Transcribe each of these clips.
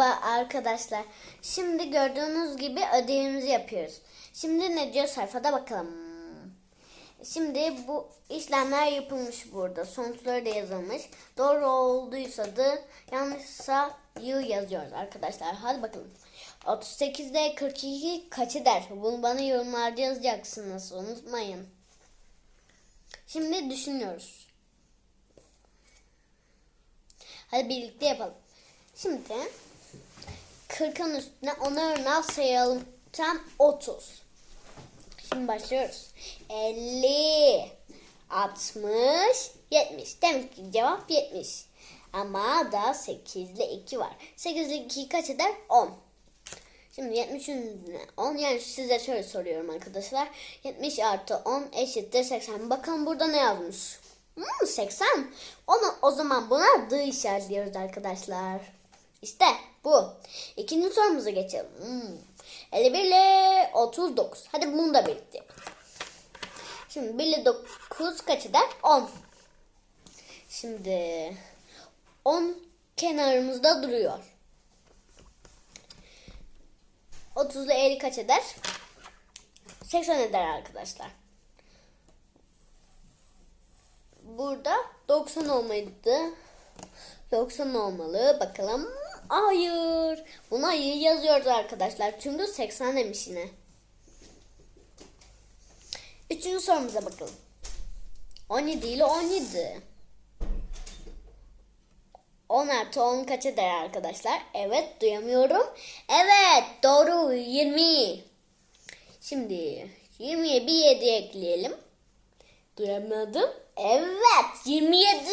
Merhaba arkadaşlar. Şimdi gördüğünüz gibi ödevimizi yapıyoruz. Şimdi ne diyor sayfada bakalım. Şimdi bu işlemler yapılmış burada. Sonuçları da yazılmış. Doğru olduysa da yanlışsa yıl yazıyoruz arkadaşlar. Hadi bakalım. 38'de 42 kaç eder? Bunu bana yorumlarda yazacaksınız. Unutmayın. Şimdi düşünüyoruz. Hadi birlikte yapalım. Şimdi 40'ın üstüne 10'a örneğin sayalım. Tam 30. Şimdi başlıyoruz. 50, 60, 70. Demek ki cevap 70. Ama da 8 ile 2 var. 8 ile 2 kaç eder? 10. Şimdi 70'in üstüne 10 yani size şöyle soruyorum arkadaşlar. 70 artı 10 eşittir 80. Bakın burada ne yazmış? Hmm, 80. Onu, o zaman buna D işaretliyoruz arkadaşlar. İşte bu. İkinci sorumuza geçelim. Hmm. 51 ile 39. Hadi bunu da birlikte. Şimdi 1 ile 9 kaç eder? 10. Şimdi 10 kenarımızda duruyor. 30 ile 50 kaç eder? 80 eder arkadaşlar. Burada 90 olmalıydı. 90 olmalı. Bakalım. Hayır. Buna hayır yazıyoruz arkadaşlar. Çünkü 80 demiş yine. Üçüncü sorumuza bakalım. 17 ile 17. 10 artı 10 kaç eder arkadaşlar? Evet duyamıyorum. Evet doğru 20. Şimdi 20'ye bir 7 ekleyelim. Duyamadım. Evet 27.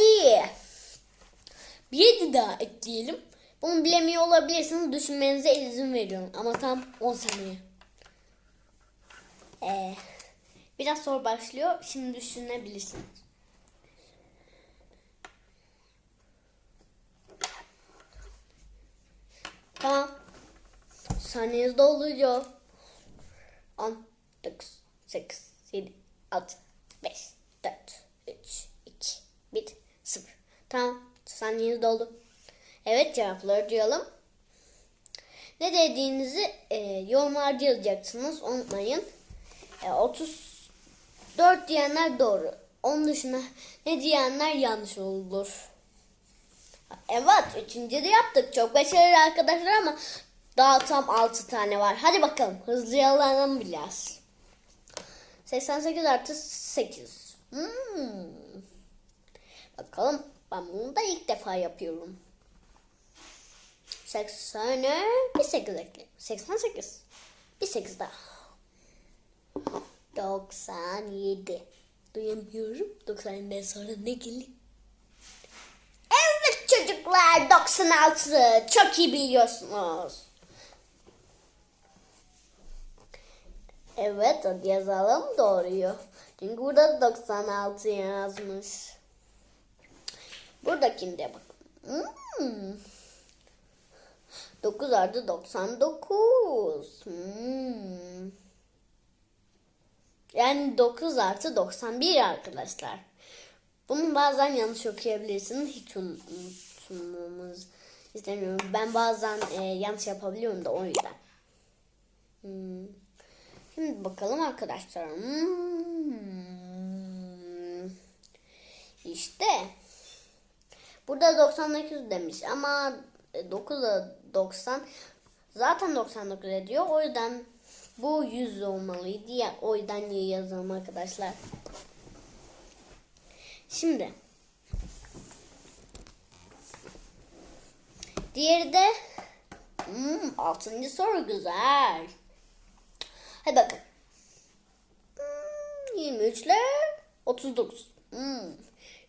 Bir 7 daha ekleyelim. Bunu bilemiyor olabilirsiniz. Düşünmenize izin veriyorum. Ama tam 10 saniye. Ee, biraz zor başlıyor. Şimdi düşünebilirsiniz. Tamam. Saniyeniz doluyor. 10, 9, 8, 7, 6, 5, 4, 3, 2, 1, 0. Tamam. Saniyeniz doldu. Evet cevapları duyalım. Ne dediğinizi e, yorumlarda yazacaksınız. Unutmayın. E, 34 diyenler doğru. Onun dışında ne diyenler yanlış olur. Evet, üçüncü de yaptık. Çok başarılı arkadaşlar ama daha tam 6 tane var. Hadi bakalım, hızlı yalanalım biraz. 88 artı 8. Hmm. Bakalım, ben bunu da ilk defa yapıyorum. 80'e bir 8 ekleyelim. 88. Bir 8 daha. 97. Duyamıyorum. 90'dan sonra ne geliyor? Evet çocuklar 96 çok iyi biliyorsunuz. Evet hadi yazalım doğruyu. Çünkü burada 96 yazmış. Buradakinde bakın. Hmm. 9 artı 99. Hmm. Yani 9 artı 91 arkadaşlar. Bunu bazen yanlış okuyabilirsiniz. Hiç unutmamız istemiyorum. Ben bazen e, yanlış yapabiliyorum da o yüzden. Hmm. Şimdi bakalım arkadaşlar. Hmm. İşte. Burada 99 demiş ama 9 ile 90 zaten 99 ediyor. O yüzden bu 100 olmalıydı ya. O yüzden yazalım arkadaşlar. Şimdi diğeri de hmm, altıncı soru güzel. Hadi bakın. Hmm, 23 ile 39. Hmm.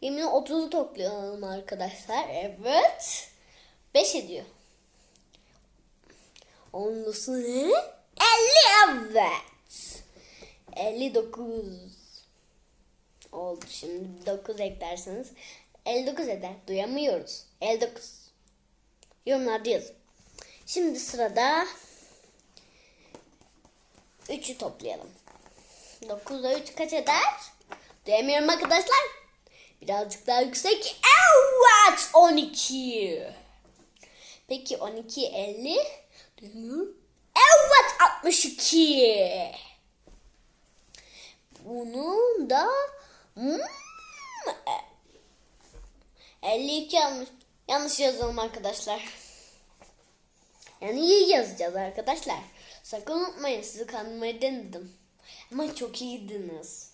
20 ile 30'u toplayalım arkadaşlar. Evet. 5 ediyor. Onlusu ne? 50 evet. 59 oldu. Şimdi 9 eklerseniz 59 eder. Duyamıyoruz. 59. Yorumlarda yazın. Şimdi sırada 3'ü toplayalım. 9 ile 3 kaç eder? Duyamıyorum arkadaşlar. Birazcık daha yüksek. Evet 12. Peki 12 50 Düşünüyorum. Evet 62. Bunun da hmm, 52 yanlış. Yanlış yazalım arkadaşlar. Yani iyi yazacağız arkadaşlar. Sakın unutmayın sizi kandırmayı denedim. Ama çok iyiydiniz.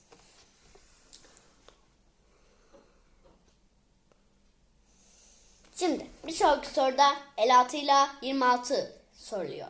Şimdi bir sonraki soruda 56 ile 26 soruluyor.